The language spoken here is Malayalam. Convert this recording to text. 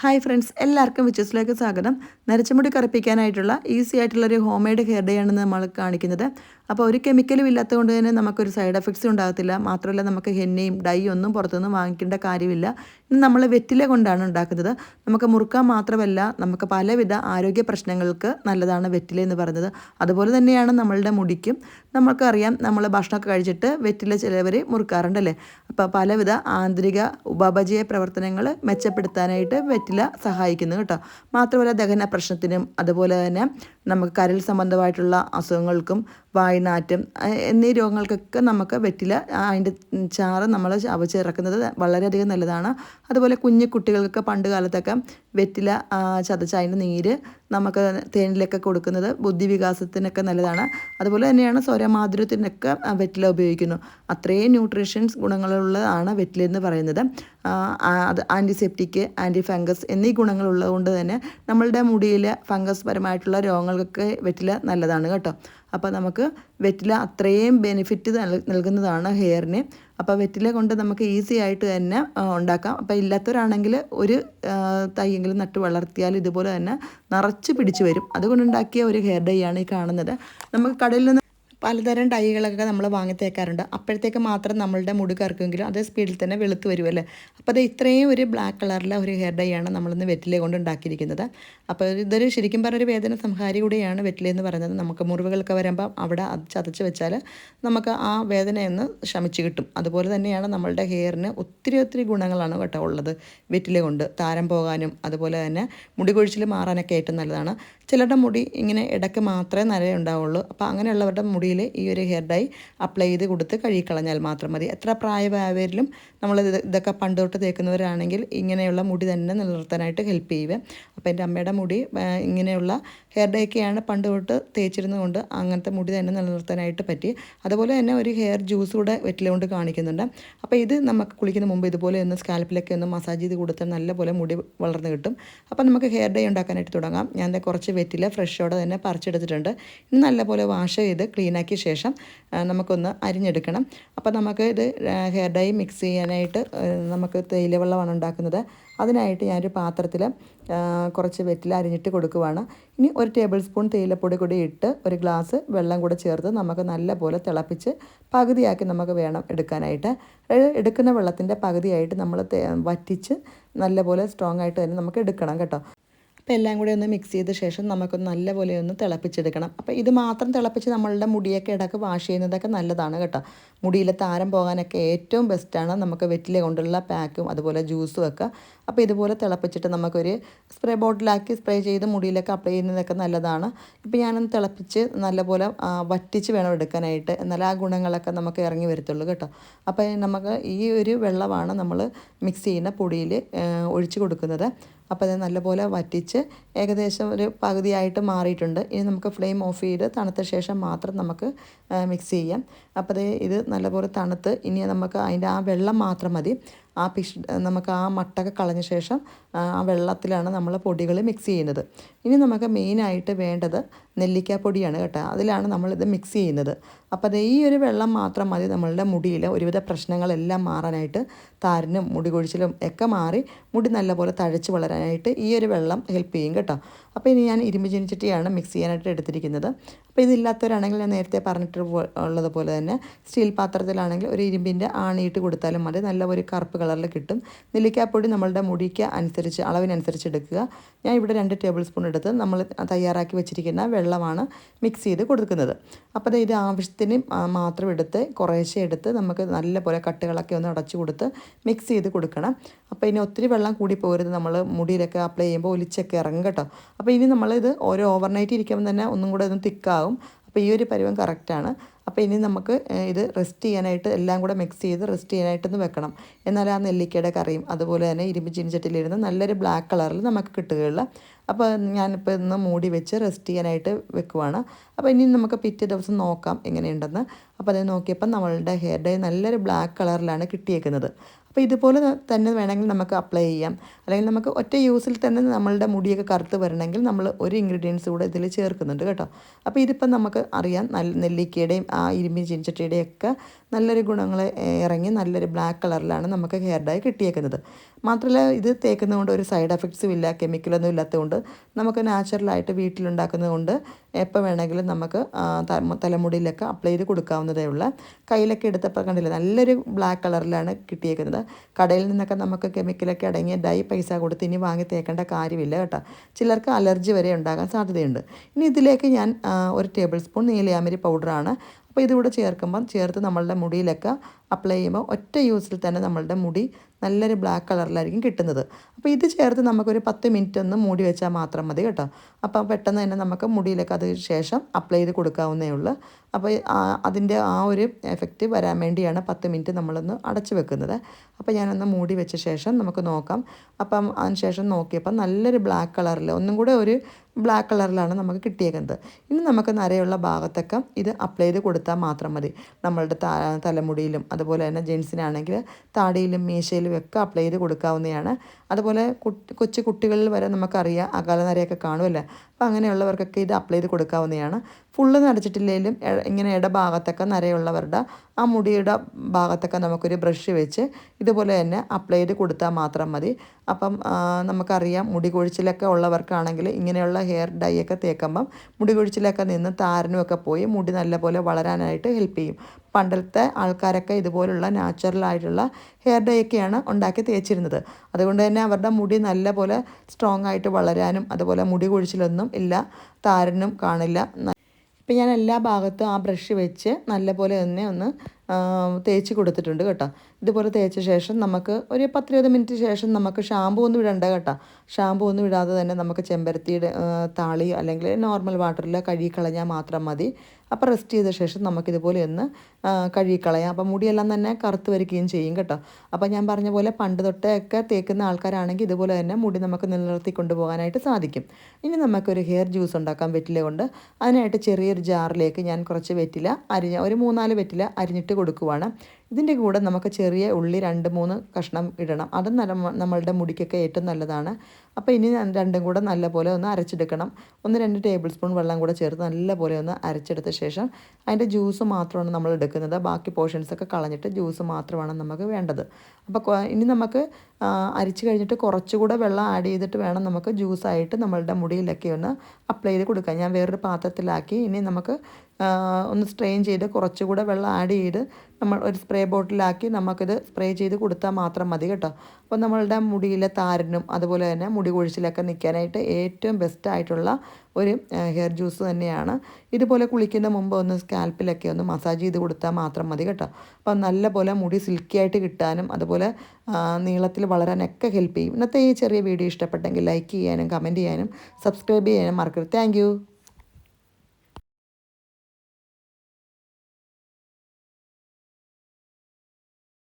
ഹായ് ഫ്രണ്ട്സ് എല്ലാവർക്കും വിച്ചസിലേക്ക് സ്വാഗതം. നരച്ചമുടി കറുപ്പിക്കാനായിട്ടുള്ള ഈസി ആയിട്ടുള്ള ഒരു ഹോം മെയ്ഡ് ഹെയർ ഡേ ആണ് നമ്മൾ കാണിക്കുന്നത്. അപ്പോൾ ഒരു കെമിക്കലും ഇല്ലാത്തതുകൊണ്ട് തന്നെ നമുക്കൊരു സൈഡ് എഫക്ട്സും ഉണ്ടാകത്തില്ല. മാത്രമല്ല നമുക്ക് ഹെന്നയും ഡൈ ഒന്നും പുറത്തുനിന്ന് വാങ്ങിക്കേണ്ട കാര്യമില്ല. നമ്മൾ വെറ്റില കൊണ്ടാണ് ഉണ്ടാക്കുന്നത്. നമുക്ക് മുറുക്കാൻ മാത്രമല്ല നമുക്ക് പലവിധ ആരോഗ്യ പ്രശ്നങ്ങൾക്ക് നല്ലതാണ് വെറ്റില എന്ന് പറയുന്നത്. അതുപോലെ തന്നെയാണ് നമ്മളുടെ മുടിക്കും. നമുക്കറിയാം നമ്മൾ ഭക്ഷണമൊക്കെ കഴിച്ചിട്ട് വെറ്റില ചിലവർ മുറുക്കാറുണ്ടല്ലേ? അപ്പോൾ പലവിധ ആന്തരിക ഉപാപചയ പ്രവർത്തനങ്ങൾ മെച്ചപ്പെടുത്താനായിട്ട് വെറ്റില സഹായിക്കുന്നു കേട്ടോ. മാത്രമല്ല ദഹന പ്രശ്നത്തിനും അതുപോലെ തന്നെ നമുക്ക് കരൽ സംബന്ധമായിട്ടുള്ള അസുഖങ്ങൾക്കും വായ്നാറ്റം എന്നീ രോഗങ്ങൾക്കൊക്കെ നമുക്ക് വെറ്റില അതിന്റെ ചാറ് നമ്മൾ അവച്ചിറക്കുന്നത് വളരെയധികം നല്ലതാണ്. അതുപോലെ കുഞ്ഞു കുട്ടികൾക്ക് പണ്ട് കാലത്തൊക്കെ വെറ്റില ചതച്ച അതിന്റെ നീര് നമുക്ക് തേനിലൊക്കെ കൊടുക്കുന്നത് ബുദ്ധിവികാസത്തിനൊക്കെ നല്ലതാണ്. അതുപോലെ തന്നെയാണ് സ്വരമാധുര്യത്തിനൊക്കെ വെറ്റില ഉപയോഗിക്കുന്നു. അത്രയും ന്യൂട്രീഷ്യൻസ് ഗുണങ്ങളുള്ളതാണ് വെറ്റില എന്ന് പറയുന്നത്. അത് ആന്റിസെപ്റ്റിക് ആന്റി ഫംഗസ് എന്നീ ഗുണങ്ങളുള്ളതുകൊണ്ട് തന്നെ നമ്മളുടെ മുടിയിൽ ഫംഗസ് പരമായിട്ടുള്ള രോഗങ്ങൾക്കൊക്കെ വെറ്റില നല്ലതാണ് കേട്ടോ. അപ്പോൾ നമുക്ക് വെറ്റില അത്രയും ബെനിഫിറ്റ് നൽകുന്നതാണ് ഹെയറിന്. അപ്പോൾ വെറ്റില കൊണ്ട് നമുക്ക് ഈസി ആയിട്ട് തന്നെ ഉണ്ടാക്കാം. അപ്പോൾ ഇല്ലാത്തവരാണെങ്കിൽ ഒരു തൈയെങ്കിലും നട്ട് വളർത്തിയാൽ ഇതുപോലെ തന്നെ നിറച്ച് പിടിച്ചു വരും. അതുകൊണ്ടുണ്ടാക്കിയ ഒരു ഹെയർ ഡൈ ആണ് ഈ കാണുന്നത്. നമുക്ക് കടയിൽ നിന്ന് പലതരം ഡൈകളൊക്കെ നമ്മൾ വാങ്ങി തേക്കാറുണ്ട് അപ്പോഴത്തേക്ക് മാത്രം നമ്മളുടെ മുടി കറക്കുമെങ്കിലും അതേ സ്പീഡിൽ തന്നെ വെളുത്ത് വരുമല്ലേ അപ്പോൾ അത് ഇത്രയും ഒരു ബ്ലാക്ക് കളറിലെ ഒരു ഹെയർ ഡൈ ആണ് നമ്മളിന്ന് വെറ്റിലെ കൊണ്ട് ഉണ്ടാക്കിയിരിക്കുന്നത്. അപ്പോൾ ഇതൊരു ശരിക്കും പറഞ്ഞ ഒരു വേദന സംഹാരി കൂടിയാണ് വെറ്റില എന്ന് പറയുന്നത്. നമുക്ക് മുറിവുകളൊക്കെ വരുമ്പോൾ അവിടെ അത് ചതച്ച് വെച്ചാൽ നമുക്ക് ആ വേദനയൊന്ന് ശമിച്ച് കിട്ടും. അതുപോലെ തന്നെയാണ് നമ്മളുടെ ഹെയറിന് ഒത്തിരി ഒത്തിരി ഗുണങ്ങളാണ് കേട്ടോ ഉള്ളത് വെറ്റില കൊണ്ട്. താരം പോകാനും അതുപോലെ തന്നെ മുടി കൊഴിച്ചിൽ മാറാനൊക്കെ ഏറ്റവും നല്ലതാണ്. ചിലരുടെ മുടി ഇങ്ങനെ ഇടയ്ക്ക് മാത്രമേ നരയുണ്ടാവുള്ളൂ അപ്പോൾ അങ്ങനെയുള്ളവരുടെ മുടിയിൽ ഈ ഒരു ഹെയർ ഡൈ അപ്ലൈ ചെയ്ത് കൊടുത്ത് കഴുകിക്കളഞ്ഞാൽ മാത്രം മതി. എത്ര പ്രായമായവരിലും നമ്മൾ ഇതൊക്കെ പണ്ട് തൊട്ട് തേക്കുന്നവരാണെങ്കിൽ ഇങ്ങനെയുള്ള മുടി തന്നെ നിലനിർത്താനായിട്ട് ഹെൽപ്പ് ചെയ്യുക. അപ്പോൾ എന്റെ അമ്മയുടെ മുടി ഇങ്ങനെയുള്ള ഹെയർ ഡൈക്കെയാണ് പണ്ട് തൊട്ട് തേച്ചിരുന്നതുകൊണ്ട് അങ്ങനത്തെ മുടി തന്നെ നിലനിർത്താനായിട്ട് പറ്റി. അതുപോലെ തന്നെ ഒരു ഹെയർ ജ്യൂസ് കൂടെ വെറ്റിലുകൊണ്ട് കാണിക്കുന്നുണ്ട്. അപ്പോൾ ഇത് നമുക്ക് കുളിക്കുന്ന മുമ്പ് ഇതുപോലെ ഒന്ന് സ്കാൽപ്പിലൊക്കെ ഒന്ന് മസാജ് ചെയ്ത് കൊടുത്താൽ നല്ലപോലെ മുടി വളർന്നു കിട്ടും. അപ്പോൾ നമുക്ക് ഹെയർ ഡൈ ഉണ്ടാക്കാനായിട്ട് തുടങ്ങാം. ഞാൻ കുറച്ച് വെറ്റില ഫ്രഷോടെ തന്നെ പറിച്ചെടുത്തിട്ടുണ്ട്. ഇന്ന് നല്ലപോലെ വാഷ് ചെയ്ത് ക്ലീനാക്കിയ ശേഷം നമുക്കൊന്ന് അരിഞ്ഞെടുക്കണം. അപ്പോൾ നമുക്ക് ഇത് ഹെയർ ഡൈ മിക്സ് ചെയ്യാനായിട്ട് നമുക്ക് തേയില വെള്ളമാണ് ഉണ്ടാക്കുന്നത്. അതിനായിട്ട് ഞാനൊരു പാത്രത്തിൽ കുറച്ച് വെറ്റില അരിഞ്ഞിട്ട് കൊടുക്കുവാണ്. ഇനി ഒരു ടേബിൾ സ്പൂൺ തേയിലപ്പൊടി കൂടി ഇട്ട് ഒരു ഗ്ലാസ് വെള്ളം കൂടെ ചേർത്ത് നമുക്ക് നല്ലപോലെ തിളപ്പിച്ച് പകുതിയാക്കി നമുക്ക് വേണം എടുക്കാനായിട്ട്. എടുക്കുന്ന വെള്ളത്തിന്റെ പകുതിയായിട്ട് നമ്മൾ വറ്റിച്ച് നല്ലപോലെ സ്ട്രോങ് ആയിട്ട് തന്നെ നമുക്ക് എടുക്കണം കേട്ടോ. അപ്പോൾ എല്ലാം കൂടി ഒന്ന് മിക്സ് ചെയ്ത ശേഷം നമുക്കൊന്ന് നല്ലപോലെ ഒന്ന് തിളപ്പിച്ചെടുക്കണം. അപ്പോൾ ഇത് മാത്രം തിളപ്പിച്ച് നമ്മളുടെ മുടിയൊക്കെ ഇടയ്ക്ക് വാഷ് ചെയ്യുന്നതൊക്കെ നല്ലതാണ് കേട്ടോ. മുടിയിലെ താരം പോകാനൊക്കെ ഏറ്റവും ബെസ്റ്റാണ് നമുക്ക് വെറ്റില കൊണ്ടുള്ള പാക്കും അതുപോലെ ജ്യൂസും ഒക്കെ. അപ്പോൾ ഇതുപോലെ തിളപ്പിച്ചിട്ട് നമുക്കൊരു സ്പ്രേ ബോട്ടിലാക്കി സ്പ്രേ ചെയ്ത് മുടിയിലൊക്കെ അപ്ലൈ ചെയ്യുന്നതൊക്കെ നല്ലതാണ്. ഇപ്പോൾ ഞാനൊന്ന് തിളപ്പിച്ച് നല്ലപോലെ വറ്റിച്ച് വേണം എടുക്കാനായിട്ട്. എന്നാൽ ആ ഗുണങ്ങളൊക്കെ നമുക്ക് ഇറങ്ങി വരത്തുള്ളൂ കേട്ടോ. അപ്പോൾ നമുക്ക് ഈ ഒരു വെള്ളമാണ് നമ്മൾ മിക്സ് ചെയ്യുന്ന പൊടിയിൽ ഒഴിച്ച് കൊടുക്കുന്നത്. അപ്പോൾ അത് നല്ലപോലെ വറ്റിച്ച് ഏകദേശം ഒരു പകുതിയായിട്ട് മാറിയിട്ടുണ്ട്. ഇനി നമുക്ക് ഫ്ലെയിം ഓഫ് ചെയ്ത് തണുത്ത ശേഷം മാത്രം നമുക്ക് മിക്സ് ചെയ്യാം. അപ്പോൾ ഇത് നല്ലപോലെ തണുത്ത് ഇനി നമുക്ക് അതിന്റെ ആ വെള്ളം മാത്രം മതി. ആ പിഷ് നമുക്ക് ആ മട്ടൊക്കെ കളഞ്ഞ ശേഷം ആ വെള്ളത്തിലാണ് നമ്മൾ പൊടികൾ മിക്സ് ചെയ്യുന്നത്. ഇനി നമുക്ക് മെയിനായിട്ട് വേണ്ടത് നെല്ലിക്കാപ്പൊടിയാണ് കേട്ടോ. അതിലാണ് നമ്മളിത് മിക്സ് ചെയ്യുന്നത്. അപ്പോൾ അത് ഈ ഒരു വെള്ളം മാത്രം മതി നമ്മളുടെ മുടിയിൽ. ഒരുവിധ പ്രശ്നങ്ങളെല്ലാം മാറാനായിട്ട് താരനും മുടി കൊഴിച്ചിലും ഒക്കെ മാറി മുടി നല്ലപോലെ തഴച്ച് വളരാനായിട്ട് ഈ ഒരു വെള്ളം ഹെൽപ്പ് ചെയ്യും കേട്ടോ. അപ്പോൾ ഇനി ഞാൻ ഇരുമ്പ് ചീനിച്ചട്ടിയാണ് മിക്സ് ചെയ്യാനായിട്ട് എടുത്തിരിക്കുന്നത്. അപ്പോൾ ഇതില്ലാത്തവരാണെങ്കിൽ ഞാൻ നേരത്തെ പറഞ്ഞിട്ട് ഉള്ളതുപോലെ തന്നെ സ്റ്റീൽ പാത്രത്തിലാണെങ്കിൽ ഒരു ഇരുമ്പിന്റെ ആണിയിട്ട് കൊടുത്താലും മതി. നല്ല ഒരു കറുപ്പ് കളറിൽ കിട്ടും. നെല്ലിക്കാപ്പൊടി നമ്മളുടെ മുടിക്ക് അനുസരിച്ച് അളവിനനുസരിച്ച് എടുക്കുക. ഞാൻ ഇവിടെ രണ്ട് ടേബിൾ സ്പൂൺ എടുത്ത് നമ്മൾ തയ്യാറാക്കി വെച്ചിരിക്കുന്ന വെള്ളമാണ് മിക്സ് ചെയ്ത് കൊടുക്കുന്നത്. അപ്പോൾ ഇത് ആവശ്യത്തിന് മാത്രം എടുത്ത് കുറേശ്ശെ എടുത്ത് നമുക്ക് നല്ലപോലെ കട്ടുകളൊക്കെ ഒന്ന് അടച്ചു കൊടുത്ത് മിക്സ് ചെയ്ത് കൊടുക്കണം. അപ്പോൾ ഇനി ഒത്തിരി വെള്ളം കൂടി പോകരുത് നമ്മൾ മുടിയിലൊക്കെ അപ്ലൈ ചെയ്യുമ്പോൾ ഒലിച്ചൊക്കെ ഇറങ്ങും കേട്ടോ. അപ്പോൾ ഇനി നമ്മളിത് ഓരോ ഓവർനൈറ്റ് ഇരിക്കുമ്പോൾ തന്നെ ഒന്നും കൂടെ ഒന്ന് തിക്കാവും. അപ്പോൾ ഈ ഒരു പരുവം കറക്റ്റാണ് അപ്പോൾ ഇനി നമുക്ക് ഇത് റെസ്റ്റ് ചെയ്യാനായിട്ട് എല്ലാം കൂടെ മിക്സ് ചെയ്ത് റെസ്റ്റ് ചെയ്യാനായിട്ടൊന്ന് വെക്കണം. എന്നാൽ ആ നെല്ലിക്കയുടെ കറിയും അതുപോലെ തന്നെ ഇരുമ്പ് ചീനിച്ചട്ടിലിരുന്ന് നല്ലൊരു ബ്ലാക്ക് കളറിൽ നമുക്ക് കിട്ടുകയുള്ളു. അപ്പോൾ ഞാനിപ്പോൾ ഇന്ന് മൂടി വെച്ച് റെസ്റ്റ് ചെയ്യാനായിട്ട് വെക്കുവാണ്. അപ്പോൾ ഇനി നമുക്ക് പിറ്റേ ദിവസം നോക്കാം എങ്ങനെയുണ്ടെന്ന്. അപ്പോൾ അത് നോക്കിയപ്പോൾ നമ്മളുടെ ഹെയർ ഡേ നല്ലൊരു ബ്ലാക്ക് കളറിലാണ് കിട്ടിയേക്കുന്നത്. അപ്പോൾ ഇതുപോലെ തന്നെ വേണമെങ്കിൽ നമുക്ക് അപ്ലൈ ചെയ്യാം. അല്ലെങ്കിൽ നമുക്ക് ഒറ്റ യൂസിൽ തന്നെ നമ്മളുടെ മുടിയൊക്കെ കറുത്ത് വരണമെങ്കിൽ നമ്മൾ ഒരു ഇൻഗ്രീഡിയൻസ് കൂടെ ഇതിൽ ചേർക്കുന്നുണ്ട് കേട്ടോ. അപ്പോൾ ഇതിപ്പം നമുക്ക് അറിയാം നല്ല നെല്ലിക്കയുടെയും ആ ഇരുമ്പി ചിഞ്ചട്ടിയുടെയും ഒക്കെ നല്ലൊരു ഗുണങ്ങൾ ഇറങ്ങി നല്ലൊരു ബ്ലാക്ക് കളറിലാണ് നമുക്ക് ഹെയർ ഡൈ കിട്ടിയേക്കുന്നത്. മാത്രമല്ല ഇത് തേക്കുന്നതുകൊണ്ട് ഒരു സൈഡ് എഫക്ട്സും ഇല്ല കെമിക്കലൊന്നും ഇല്ലാത്തതുകൊണ്ട് നമുക്ക് നാച്ചുറലായിട്ട് വീട്ടിലുണ്ടാക്കുന്നത് കൊണ്ട് എപ്പോൾ വേണമെങ്കിലും നമുക്ക് തലമുടിയിലൊക്കെ അപ്ലൈ ചെയ്ത് കൊടുക്കാവുന്നതേ ഉള്ളു. കയ്യിലൊക്കെ എടുത്തപ്പോൾ കണ്ടില്ല നല്ലൊരു ബ്ലാക്ക് കളറിലാണ് കിട്ടിയേക്കുന്നത്. കടയിൽ നിന്നൊക്കെ നമുക്ക് കെമിക്കലൊക്കെ അടങ്ങിയ ഡൈ പൈസ കൊടുത്ത് ഇനി വാങ്ങി തേക്കേണ്ട കാര്യമില്ല കേട്ടോ. ചിലർക്ക് അലർജി വരെ ഉണ്ടാകാൻ സാധ്യതയുണ്ട്. ഇനി ഇതിലേക്ക് ഞാൻ ഒരു ടേബിൾ സ്പൂൺ നീലയാമരി പൗഡറാണ് അപ്പോൾ ഇതിവിടെ ചേർക്കുമ്പം ചേർത്ത് നമ്മളുടെ മുടിയിലൊക്കെ അപ്ലൈ ചെയ്യുമ്പോൾ ഒറ്റ യൂസിൽ തന്നെ നമ്മളുടെ മുടി നല്ലൊരു ബ്ലാക്ക് കളറിലായിരിക്കും കിട്ടുന്നത്. അപ്പോൾ ഇത് ചേർത്ത് നമുക്കൊരു പത്ത് മിനിറ്റ് ഒന്ന് മൂടി വെച്ചാൽ മാത്രം മതി കേട്ടോ. അപ്പോൾ പെട്ടെന്ന് തന്നെ നമുക്ക് മുടിയിലൊക്കെ അത് ശേഷം അപ്ലൈ ചെയ്ത് കൊടുക്കാവുന്നേ ഉള്ളൂ. അപ്പോൾ അതിന്റെ ആ ഒരു എഫക്റ്റ് വരാൻ വേണ്ടിയാണ് പത്ത് മിനിറ്റ് നമ്മളൊന്ന് അടച്ചു വെക്കുന്നത്. അപ്പോൾ ഞാനൊന്ന് മൂടി വെച്ച ശേഷം നമുക്ക് നോക്കാം. അപ്പം അതിന് ശേഷം നോക്കിയപ്പോൾ നല്ലൊരു ബ്ലാക്ക് കളറിൽ ഒന്നും കൂടെ ഒരു ബ്ലാക്ക് കളറിലാണ് നമുക്ക് കിട്ടിയേക്കുന്നത്. ഇനി നമുക്ക് നരയുള്ള ഭാഗത്തൊക്കെ ഇത് അപ്ലൈ ചെയ്ത് കൊടുത്താൽ മാത്രം മതി. നമ്മളുടെ തലമുടിയിലും അതുപോലെ തന്നെ ജെൻസിനാണെങ്കിൽ താടിയിലും മീശയിലും ഒക്കെ അപ്ലൈ ചെയ്ത് കൊടുക്കാവുന്നതാണ്. അതുപോലെ കൊച്ചു കുട്ടികളിൽ വരെ നമുക്കറിയാം അകാല നരയൊക്കെ കാണുമല്ലേ? അപ്പോൾ അങ്ങനെയുള്ളവർക്കൊക്കെ ഇത് അപ്ലൈ ചെയ്ത് കൊടുക്കാവുന്നതാണ്. ഫുള്ള് നരച്ചിട്ടില്ലെങ്കിലും ഇങ്ങനെ ഇടഭാഗത്തൊക്കെ നരയുള്ളവരുടെ ആ മുടിയുടെ ഭാഗത്തൊക്കെ നമുക്കൊരു ബ്രഷ് വെച്ച് ഇതുപോലെ തന്നെ അപ്ലൈ ചെയ്ത് കൊടുത്താൽ മാത്രം മതി. അപ്പം നമുക്കറിയാം മുടി കൊഴിച്ചിലൊക്കെ ഉള്ളവർക്കാണെങ്കിൽ ഇങ്ങനെയുള്ള ഹെയർ ഡൈ ഒക്കെ തേക്കുമ്പം മുടി കൊഴിച്ചിലൊക്കെ നിന്ന് താരനുമൊക്കെ പോയി മുടി നല്ലപോലെ വളരാനായിട്ട് ഹെൽപ്പ് ചെയ്യും. പണ്ടത്തെ ആൾക്കാരൊക്കെ ഇതുപോലുള്ള നാച്ചുറൽ ആയിട്ടുള്ള ഹെയർ ഡൈ ഒക്കെയാണ് ഉണ്ടാക്കി തേച്ചിരുന്നത്. അതുകൊണ്ട് തന്നെ അവരുടെ മുടി നല്ലപോലെ സ്ട്രോങ് ആയിട്ട് വളരാനും അതുപോലെ മുടി കൊഴിച്ചിലൊന്നും ഇല്ല താരനും കാണില്ല. ഇപ്പം ഞാൻ എല്ലാ ഭാഗത്തും ആ ബ്രഷ് വെച്ച് നല്ലപോലെ തന്നെ ഒന്ന് തേച്ച് കൊടുത്തിട്ടുണ്ട് കേട്ടോ. ഇതുപോലെ തേച്ച ശേഷം നമുക്ക് ഒരു പത്തിരുപത് മിനിറ്റ് ശേഷം നമുക്ക് ഷാമ്പു ഒന്നും ഇടണ്ട കേട്ടോ. ഷാമ്പു ഒന്നും ഇടാതെ തന്നെ നമുക്ക് ചെമ്പരത്തിയുടെ താളി അല്ലെങ്കിൽ നോർമൽ വാട്ടറിൽ കഴുകി കളഞ്ഞാൽ മാത്രം മതി. അപ്പോൾ റെസ്റ്റ് ചെയ്ത ശേഷം നമുക്കിതുപോലെ ഒന്ന് കഴുകിക്കളയാം കഴുകി കളയാം. അപ്പോൾ മുടിയെല്ലാം തന്നെ കറുത്ത് വരികയും ചെയ്യും കേട്ടോ. അപ്പോൾ ഞാൻ പറഞ്ഞ പോലെ പണ്ട് തൊട്ടേ ഒക്കെ തേക്കുന്ന ആൾക്കാരാണെങ്കിൽ ഇതുപോലെ തന്നെ മുടി നമുക്ക് നിലനിർത്തി കൊണ്ടുപോകാനായിട്ട് സാധിക്കും. ഇനി നമുക്കൊരു ഹെയർ ജ്യൂസ് ഉണ്ടാക്കാൻ വെറ്റില കൊണ്ട്. അതിനായിട്ട് ചെറിയൊരു ജാറിലേക്ക് ഞാൻ കുറച്ച് വെറ്റില അരിഞ്ഞ ഒരു മൂന്നാൽ വെറ്റില അരിഞ്ഞിട്ട് കൊടുക്കുവാണ്. ഇതിന്റെ കൂടെ നമുക്ക് ചെറിയ ഉള്ളി രണ്ട് മൂന്ന് കഷ്ണം ഇടണം. അത് നമ്മ- നമ്മളുടെ മുടിക്കൊക്കെ ഏറ്റവും നല്ലതാണ്. അപ്പോൾ ഇനി രണ്ടും കൂടെ നല്ലപോലെ ഒന്ന് അരച്ചെടുക്കണം. ഒന്ന് രണ്ട് ടേബിൾ സ്പൂൺ വെള്ളം കൂടെ ചേർത്ത് നല്ലപോലെ ഒന്ന് അരച്ചെടുത്ത ശേഷം അതിന്റെ ജ്യൂസ് മാത്രമാണ് നമ്മൾ എടുക്കുന്നത്. ബാക്കി പോർഷൻസൊക്കെ കളഞ്ഞിട്ട് ജ്യൂസ് മാത്രമാണ് നമുക്ക് വേണ്ടത്. അപ്പോൾ ഇനി നമുക്ക് അരിച്ചു കഴിഞ്ഞിട്ട് കുറച്ചുകൂടെ വെള്ളം ആഡ് ചെയ്തിട്ട് വേണം നമുക്ക് ജ്യൂസായിട്ട് നമ്മളുടെ മുടിയിലൊക്കെ ഒന്ന് അപ്ലൈ ചെയ്ത് കൊടുക്കാം ഞാൻ വേറൊരു പാത്രത്തിലാക്കി ഇനി നമുക്ക് ഒന്ന് സ്ട്രെയിൻ ചെയ്ത് കുറച്ചുകൂടെ വെള്ളം ആഡ് ചെയ്ത് നമ്മൾ ഒരു സ്പ്രേ ബോട്ടിലാക്കി നമുക്കിത് സ്പ്രേ ചെയ്ത് കൊടുത്താൽ മാത്രം മതി കേട്ടോ. അപ്പോൾ നമ്മളുടെ മുടിയിലെ താരനും അതുപോലെ തന്നെ മുടി കൊഴിച്ചിലൊക്കെ നിൽക്കാനായിട്ട് ഏറ്റവും ബെസ്റ്റ് ആയിട്ടുള്ള ഒരു ഹെയർ ജ്യൂസ് തന്നെയാണ്. ഇതുപോലെ കുളിക്കുന്ന മുമ്പ് ഒന്ന് സ്കാൽപ്പിലൊക്കെ ഒന്ന് മസാജ് ചെയ്ത് കൊടുത്താൽ മാത്രം മതി കേട്ടോ. അപ്പോൾ നല്ലപോലെ മുടി സിൽക്കി ആയിട്ട് കിട്ടാനും അതുപോലെ നീളത്തിൽ വളരാനൊക്കെ ഹെൽപ്പ് ചെയ്യും. ഇന്നത്തെ ഈ ചെറിയ വീഡിയോ ഇഷ്ടപ്പെട്ടെങ്കിൽ ലൈക്ക് ചെയ്യാനും കമന്റ് ചെയ്യാനും സബ്സ്ക്രൈബ് ചെയ്യാനും മറക്കരുത്. താങ്ക്